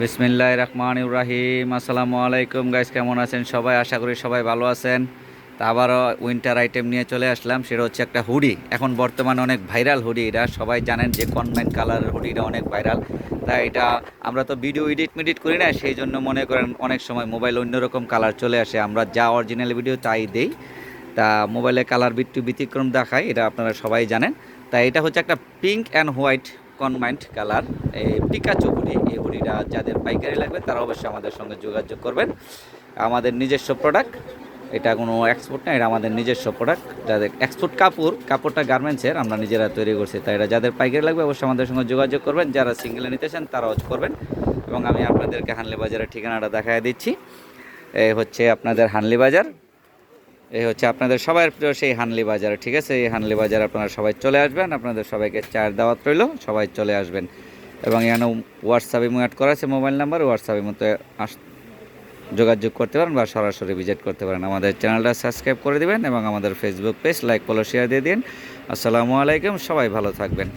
বিসমিল্লাহ রহমান ইব্রাহিম আসসালামু আলাইকুম গাইস, কেমন আছেন সবাই? আশা করি সবাই ভালো আছেন। তা আবারও উইন্টার আইটেম নিয়ে চলে আসলাম, সেটা হচ্ছে একটা হুডি এখন বর্তমানে অনেক ভাইরাল হুডি এটা সবাই জানেন যে কনভেন্ট কালারের হুডিটা অনেক ভাইরাল তাই এটা আমরা তো ভিডিও এডিট মিডিট করি না, সেই জন্য মনে করেন অনেক সময় মোবাইল অন্যরকম কালার চলে আসে। আমরা যা অরিজিনাল ভিডিও তাই দেই। তা মোবাইলে কালার বিট্টু ব্যতিক্রম দেখায়, এটা আপনারা সবাই জানেন। তা এটা হচ্ছে একটা pink and white combined colour, এই পিকাচু হুডি, এই হুডিটা যাদের পাইকারি লাগবে তারা অবশ্যই আমাদের সঙ্গে যোগাযোগ করবেন। আমাদের নিজস্ব প্রোডাক্ট এটা কোনো এক্সপোর্ট না, এটা আমাদের নিজস্ব প্রোডাক্ট যাদের এক্সপোর্ট কাপড়, কাপড়টা গার্মেন্টসের আমরা নিজেরা তৈরি করছি, তাই এটা যাদের পাইকারি লাগবে অবশ্যই আমাদের সঙ্গে যোগাযোগ করবেন। যারা সিঙ্গেলে নিতে চান তারাও করবেন। এবং আমি আপনাদেরকে হানলি বাজারের ঠিকানাটা দেখায় দিচ্ছি। এই হচ্ছে আপনাদের হানলি বাজার। এই হচ্ছে আপনাদের সবার প্রিয় সেই হানলি বাজার, ঠিক আছে? এই হানলি বাজার আপনারা সবাই চলে আসবেন, আপনাদের সবাইকে চার দাওয়াত রইল, সবাই চলে আসবেন। এবং এখানে হোয়াটসঅ্যাপে অ্যাড করা আছে, মোবাইল নাম্বার হোয়াটসঅ্যাপের মতো আস, যোগাযোগ করতে পারেন বা সরাসরি ভিজিট করতে পারেন। আমাদের চ্যানেলটা সাবস্ক্রাইব করে দেবেন এবং আমাদের Facebook page like follow share দিয়ে দিন। আসসালামু আলাইকুম, সবাই ভালো থাকবেন।